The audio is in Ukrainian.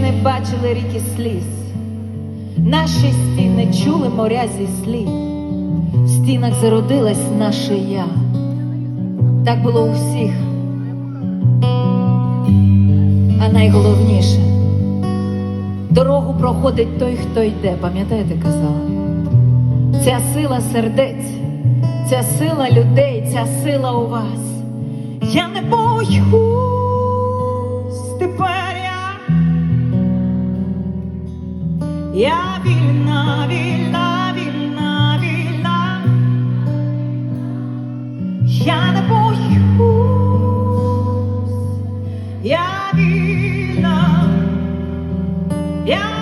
не бачили ріки сліз, наші стіни чули моря зі слів, в стінах зародилась наше я. Так було у всіх. А найголовніше, дорогу проходить той, хто йде, пам'ятаєте, казала? Ця сила сердець, ця сила людей, ця сила у вас. Я не боюсь Я вільна, вільна, вільна, вільна, я не я.